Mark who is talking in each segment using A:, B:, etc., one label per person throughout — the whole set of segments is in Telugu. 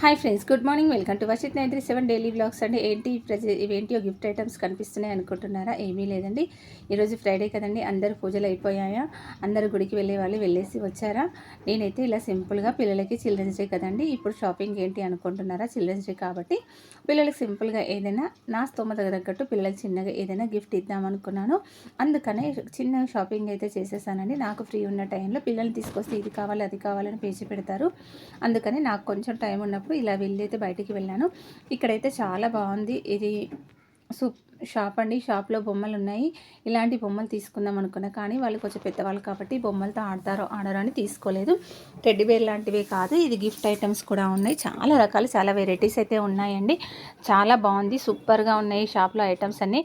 A: Hi friends good morning welcome to Varshith nine three seven daily blogs అండి. ఏంటి ప్రజె ఇవేంటియో గిఫ్ట్ ఐటమ్స్ కనిపిస్తున్నాయి అనుకుంటున్నారా? ఏమీ లేదండి. ఈరోజు ఫ్రైడే కదండి. అందరు పూజలు అయిపోయాయా? అందరు గుడికి వెళ్ళే వాళ్ళు వెళ్ళేసి వచ్చారా? నేనైతే ఇలా సింపుల్గా పిల్లలకి చిల్డ్రన్స్ డే కదండి. ఇప్పుడు షాపింగ్ ఏంటి అనుకుంటున్నారా? చిల్డ్రన్స్ డే కాబట్టి పిల్లలకి సింపుల్గా ఏదైనా నా స్తోమత తగ్గట్టు పిల్లలకి చిన్నగా ఏదైనా గిఫ్ట్ ఇద్దామనుకున్నాను అందుకనే చిన్న షాపింగ్ అయితే చేసేసానండి. నాకు ఫ్రీ ఉన్న టైంలో పిల్లల్ని తీసుకొస్తే ఇది కావాలి అది కావాలని పేచి పెడతారు. అందుకని నాకు కొంచెం టైం ఉన్నప్పుడు వెళ్ళినప్పుడు ఇలా వెళ్ళి అయితే బయటికి వెళ్ళాను. ఇక్కడైతే చాలా బాగుంది. ఇది సూప్ షాప్ అండి. షాప్లో బొమ్మలు ఉన్నాయి. ఇలాంటి బొమ్మలు తీసుకుందాం అనుకున్నా కానీ వాళ్ళు కొంచెం పెద్దవాళ్ళు కాబట్టి బొమ్మలతో ఆడతారో ఆడరో అని తీసుకోలేదు. టెడ్డి బేర్ లాంటివే కాదు. ఇది గిఫ్ట్ ఐటమ్స్ కూడా ఉన్నాయి. చాలా రకాలు చాలా వెరైటీస్ అయితే ఉన్నాయండి. చాలా బాగుంది. సూపర్గా ఉన్నాయి షాప్లో ఐటమ్స్ అన్నీ.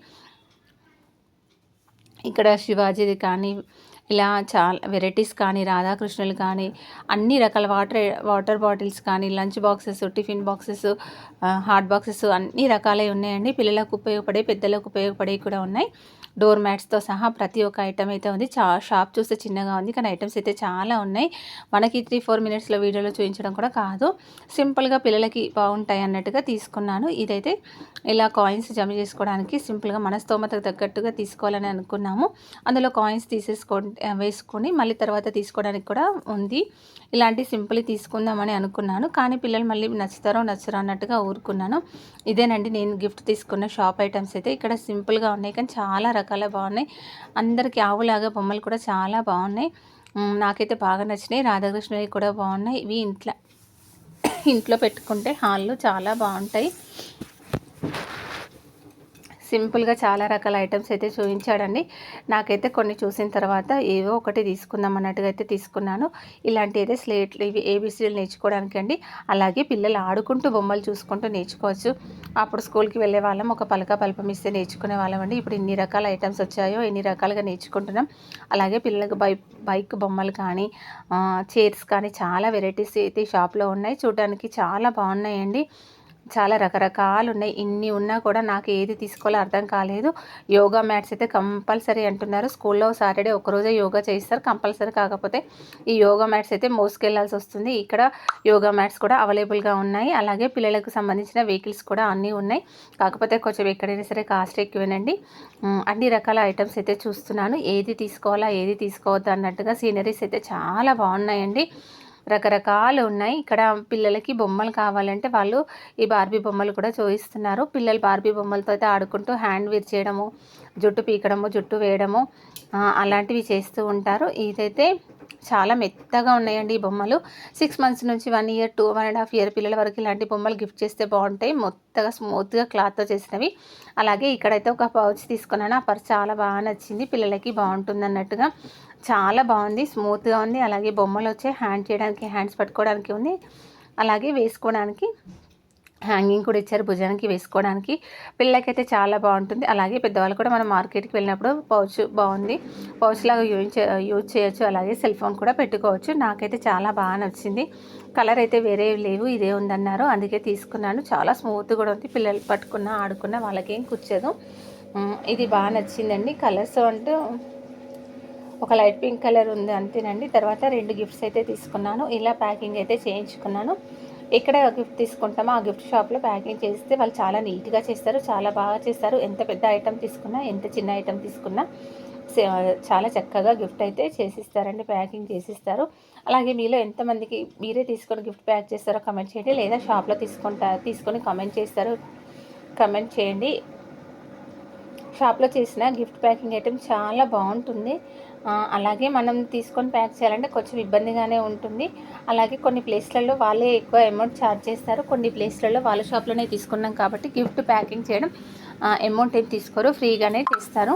A: ఇక్కడ శివాజీది కానీ ఇలా చాలా వెరైటీస్ కానీ రాధాకృష్ణులు కానీ అన్ని రకాల వాటర్ వాటర్ బాటిల్స్ కానీ lunch boxes tiffin boxes hot boxes అన్ని రకాలే ఉన్నాయండి. పిల్లలకు ఉపయోగపడే పెద్దలకు ఉపయోగపడే కూడా ఉన్నాయి. డోర్ మ్యాట్స్తో సహా ప్రతి ఒక్క ఐటమ్ అయితే ఉంది. చా షాప్ చూస్తే చిన్నగా ఉంది. కానీ ఐటమ్స్ అయితే చాలా ఉన్నాయి. మనకి త్రీ ఫోర్ మినిట్స్లో వీడియోలో చూపించడం కూడా కాదు. సింపుల్గా పిల్లలకి బాగుంటాయి అన్నట్టుగా తీసుకున్నాను. ఇదైతే ఇలా కాయిన్స్ జమ చేసుకోవడానికి సింపుల్గా మన స్తోమతకు తగ్గట్టుగా తీసుకోవాలని అనుకున్నాము. అందులో కాయిన్స్ తీసేసుకో వేసుకొని మళ్ళీ తర్వాత తీసుకోవడానికి కూడా ఉంది. ఇలాంటి సింపుల్ తీసుకుందామని అనుకున్నాను. కానీ పిల్లలు మళ్ళీ నచ్చుతారో నచ్చరో అన్నట్టుగా ఊరుకున్నాను. ఇదేనండి నేను గిఫ్ట్ తీసుకున్న షాప్ ఐటమ్స్ అయితే. ఇక్కడ సింపుల్గా ఉన్నాయి కానీ చాలా రకాల బాగున్నాయి. అందరికీ ఆవులాగా బొమ్మలు కూడా చాలా బాగున్నాయి. నాకైతే బాగా నచ్చినాయి. రాధాకృష్ణవి కూడా బాగున్నాయి. ఇవి ఇంట్లో ఇంట్లో పెట్టుకుంటే హాల్లో చాలా బాగుంటాయి. సింపుల్గా చాలా రకాల ఐటమ్స్ అయితే చూపించాడండి. నాకైతే కొన్ని చూసిన తర్వాత ఏవో ఒకటి తీసుకుందాం అన్నట్టుగా అయితే తీసుకున్నాను. ఇలాంటి అయితే స్లేట్లు ఇవి ఏబీసీలు నేర్చుకోవడానికి అండి. అలాగే పిల్లలు ఆడుకుంటూ బొమ్మలు చూసుకుంటూ నేర్చుకోవచ్చు. అప్పుడు స్కూల్కి వెళ్ళే వాళ్ళం ఒక పలక పలపం ఇస్తే నేర్చుకునే వాళ్ళం అండి. ఇప్పుడు ఇన్ని రకాల ఐటమ్స్ వచ్చాయో ఎన్ని రకాలుగా నేర్చుకుంటున్నాం. అలాగే పిల్లలకు బైక్ బైక్ బొమ్మలు కానీ చైర్స్ కానీ చాలా వెరైటీస్ అయితే షాప్లో ఉన్నాయి. చూడడానికి చాలా బాగున్నాయండి. చాలా రకరకాలు ఉన్నాయి ఇన్ని ఉన్నా కూడా నాకు ఏది తీసుకోవాలో అర్థం కాలేదు. యోగా మ్యాట్స్ అయితే కంపల్సరీ అంటున్నారు. స్కూల్లో సాటర్డే ఒకరోజే యోగా చేస్తారు కంపల్సరీ కాకపోతే ఈ యోగా మ్యాట్స్ అయితే మోసుకెళ్ళాల్సి వస్తుంది. ఇక్కడ యోగా మ్యాట్స్ కూడా అవైలబుల్గా ఉన్నాయి. అలాగే పిల్లలకు సంబంధించిన వెహికల్స్ కూడా అన్నీ ఉన్నాయి. కాకపోతే కొంచెం ఎక్కడైనా సరే కాస్ట్ ఎక్కువేనండి. అన్ని రకాల ఐటమ్స్ అయితే చూస్తున్నాను. ఏది తీసుకోవాలా ఏది తీసుకోవద్దు అన్నట్టుగా సీనరీస్ అయితే చాలా బాగున్నాయండి. రకరకాలు ఉన్నాయి. ఇక్కడ పిల్లలకి బొమ్మలు కావాలంటే వాళ్ళు ఈ బార్బీ బొమ్మలు కూడా చూపిస్తున్నారు పిల్లలు బార్బీ బొమ్మలతో అయితే ఆడుకుంటూ హ్యాండ్ విరిచేయడము జుట్టు పీకడము జుట్టు వేయడము అలాంటివి చేస్తూ ఉంటారు. ఇదైతే చాలా మెత్తగా ఉన్నాయండి ఈ బొమ్మలు. సిక్స్ మంత్స్ నుంచి one year to one and half year పిల్లల వరకు ఇలాంటి బొమ్మలు గిఫ్ట్ చేస్తే బాగుంటాయి. మొత్తగా స్మూత్గా క్లాత్తో చేసినవి. అలాగే ఇక్కడైతే ఒక పౌచ్ తీసుకున్నాను. ఆ పర్స్ చాలా బాగా నచ్చింది. పిల్లలకి బాగుంటుంది అన్నట్టుగా. చాలా బాగుంది. స్మూత్గా ఉంది. అలాగే బొమ్మలు వచ్చే హ్యాండ్ చేయడానికి హ్యాండ్స్ పట్టుకోవడానికి ఉంది. అలాగే వేసుకోవడానికి హ్యాంగింగ్ కూడా ఇచ్చారు భుజానికి వేసుకోవడానికి. పిల్లకైతే చాలా బాగుంటుంది. అలాగే పెద్దవాళ్ళు కూడా మనం మార్కెట్కి వెళ్ళినప్పుడు పౌచ్ బాగుంది. పౌచ్ లాగా యూజ్ యూజ్ చేయొచ్చు. అలాగే సెల్ ఫోన్ కూడా పెట్టుకోవచ్చు. నాకైతే చాలా బాగా నచ్చింది. కలర్ అయితే వేరే లేవు ఇదే ఉందన్నారు. అందుకే తీసుకున్నాను. చాలా స్మూత్ కూడా ఉంది. పిల్లలు పట్టుకున్న ఆడుకున్న వాళ్ళకేం కూర్చోదు ఇది బాగా నచ్చిందండి. కలర్స్ అంటూ ఒక లైట్ పింక్ కలర్ ఉంది అంతేనండి. తర్వాత రెండు గిఫ్ట్స్ అయితే తీసుకున్నాను. ఇలా ప్యాకింగ్ అయితే చేయించుకున్నాను. ఎక్కడ గిఫ్ట్ తీసుకుంటామో ఆ గిఫ్ట్ షాప్లో ప్యాకింగ్ చేస్తే వాళ్ళు చాలా నీట్గా చేస్తారు చాలా బాగా చేస్తారు. ఎంత పెద్ద ఐటెం తీసుకున్నా ఎంత చిన్న ఐటెం తీసుకున్నా చాలా చక్కగా గిఫ్ట్ అయితే చేసిస్తారండి ప్యాకింగ్ చేసిస్తారు. అలాగే మీలో ఎంతమందికి మీరే తీసుకొని గిఫ్ట్ ప్యాక్ చేస్తారో కమెంట్ చేయండి లేదా షాప్లో తీసుకుంటా తీసుకొని కమెంట్ చేస్తారు. కమెంట్ చేయండి. షాప్లో చేసిన గిఫ్ట్ ప్యాకింగ్ ఐటెం చాలా బాగుంటుంది. అలాగే మనం తీసుకొని ప్యాక్ చేయాలంటే కొంచెం ఇబ్బందిగానే ఉంటుంది. అలాగే కొన్ని ప్లేస్లలో వాళ్ళే ఎక్కువ అమౌంట్ ఛార్జ్ చేస్తారు. కొన్ని ప్లేస్లలో వాళ్ళ షాప్లోనే తీసుకున్నాం కాబట్టి గిఫ్ట్ ప్యాకింగ్ చేయడం అమౌంట్ ఏం తీసుకోరు ఫ్రీగానే చేస్తారు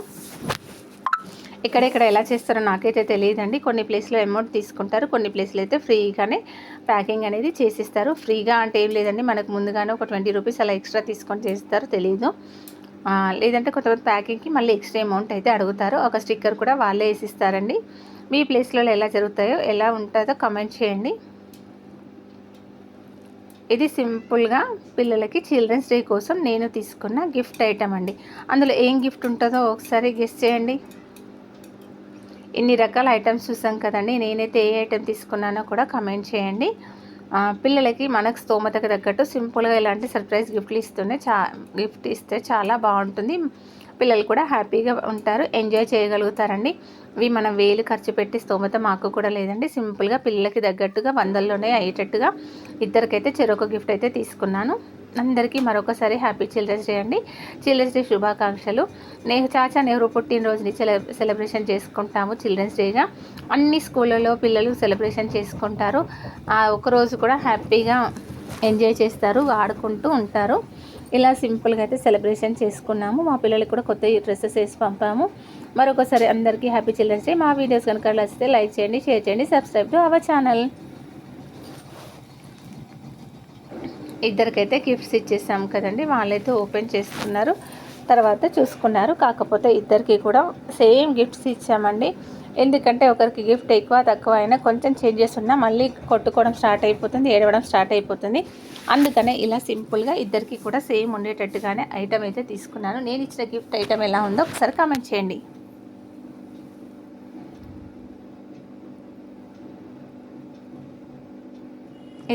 A: ఎక్కడెక్కడ ఎలా చేస్తారో నాకైతే తెలియదండి. కొన్ని ప్లేస్లో అమౌంట్ తీసుకుంటారు కొన్ని ప్లేస్లో అయితే ఫ్రీగానే ప్యాకింగ్ అనేది చేసిస్తారు. ఫ్రీగా అంటే ఏం లేదండి. మనకు ముందుగానే ఒక ట్వంటీ రూపీస్ అలా ఎక్స్ట్రా తీసుకొని చేస్తారు తెలీదు. లేదంటే కొంతమంది ప్యాకింగ్కి మళ్ళీ ఎక్స్ట్రా అమౌంట్ అయితే అడుగుతారు. ఒక స్టిక్కర్ కూడా వాళ్ళే వేసిస్తారండి. మీ ప్లేస్లలో ఎలా జరుగుతాయో ఎలా ఉంటుందో కమెంట్ చేయండి. ఇది సింపుల్గా పిల్లలకి చిల్డ్రన్స్ డే కోసం నేను తీసుకున్న గిఫ్ట్ ఐటమ్ అండి. అందులో ఏం గిఫ్ట్ ఉంటుందో ఒకసారి గెస్ట్ చేయండి. ఇన్ని రకాల ఐటమ్స్ చూసాం కదండి. నేనైతే ఏ ఐటెం తీసుకున్నానో కూడా కమెంట్ చేయండి. పిల్లలకి మనకు స్తోమతకు తగ్గట్టు సింపుల్గా ఇలాంటి సర్ప్రైజ్ గిఫ్ట్లు ఇస్తుంటే చా గిఫ్ట్ ఇస్తే చాలా బాగుంటుంది. పిల్లలు కూడా హ్యాపీగా ఉంటారు ఎంజాయ్ చేయగలుగుతారండి. ఇవి మనం వేలు ఖర్చు పెట్టి స్తోమత మాకు కూడా లేదండి. సింపుల్గా పిల్లలకి తగ్గట్టుగా వందల్లోనే అయ్యేటట్టుగా ఇద్దరికైతే చెరొక గిఫ్ట్ అయితే తీసుకున్నాను. అందరికీ మరొకసారి హ్యాపీ చిల్డ్రన్స్ డే అండి. చిల్డ్రన్స్ డే శుభాకాంక్షలు. నేను చాచా నెహ్రూ పుట్టినరోజుని సెల సెలబ్రేషన్ చేసుకుంటాము చిల్డ్రన్స్ డేగా. అన్ని స్కూళ్ళలో పిల్లలు సెలబ్రేషన్ చేసుకుంటారు. ఆ ఒకరోజు కూడా హ్యాపీగా ఎంజాయ్ చేస్తారు ఆడుకుంటూ ఉంటారు. ఇలా సింపుల్గా అయితే సెలబ్రేషన్ చేసుకున్నాము. మా పిల్లలకి కూడా కొత్త డ్రెస్సెస్ వేసి పంపాము. మరొకసారి అందరికీ హ్యాపీ చిల్డ్రన్స్ డే. మా వీడియోస్ కనుక నచ్చితే లైక్ చేయండి షేర్ చేయండి సబ్స్క్రైబ్ టు అవర్ ఛానల్. ఇద్దరికైతే గిఫ్ట్స్ ఇచ్చేసాం కదండి. వాళ్ళైతే ఓపెన్ చేసుకున్నారు. తర్వాత చూసుకున్నారు. కాకపోతే ఇద్దరికి కూడా సేమ్ గిఫ్ట్స్ ఇచ్చామండి. ఎందుకంటే ఒకరికి గిఫ్ట్ ఎక్కువ తక్కువ అయినా కొంచెం చేంజెస్ ఉన్నా మళ్ళీ కొట్టుకోవడం స్టార్ట్ అయిపోతుంది ఏడవడం స్టార్ట్ అయిపోతుంది. అందుకనే ఇలా సింపుల్గా ఇద్దరికి కూడా సేమ్ ఉండేటట్టుగానే ఐటమ్ అయితే తీసుకున్నాను. నేను ఇచ్చిన గిఫ్ట్ ఐటమ్ ఎలా ఉందో ఒకసారి కామెంట్ చేయండి.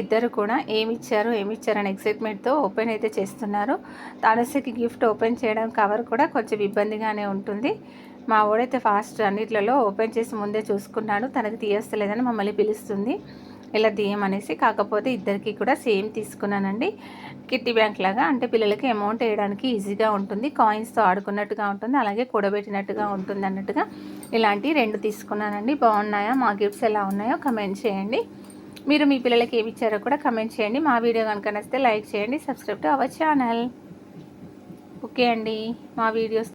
A: ఇద్దరు కూడా ఏమి ఇచ్చారు ఏమి ఇచ్చారని ఎక్సైట్మెంట్తో ఓపెన్ అయితే చేస్తున్నారు. తానస్యకి గిఫ్ట్ ఓపెన్ చేయడం కవర్ కూడా కొంచెం ఇబ్బందిగానే ఉంటుంది. మా ఓడైతే ఫాస్ట్ అన్నిట్లలో ఓపెన్ చేసి ముందే చూసుకున్నాడు. తనకి తీయస్తలేదని మమ్మల్ని పిలుస్తుంది. ఇలా తీయమనేసి కాకపోతే ఇద్దరికి కూడా సేమ్ తీసుకున్నానండి. కిట్టి బ్యాంక్ లాగా అంటే పిల్లలకి అమౌంట్ వేయడానికి ఈజీగా ఉంటుంది. కాయిన్స్తో ఆడుకున్నట్టుగా ఉంటుంది. అలాగే కూడబెట్టినట్టుగా ఉంటుంది అన్నట్టుగా ఇలాంటి రెండు తీసుకున్నానండి. బాగున్నాయా? మా గిఫ్ట్స్ ఎలా ఉన్నాయో కమెంట్ చేయండి. మీరు మీ పిల్లలకి ఏమి ఇచ్చారో కూడా కమెంట్ చేయండి. మా వీడియో కనుక నచ్చితే లైక్ చేయండి subscribe to our channel okay అండి. మా వీడియోస్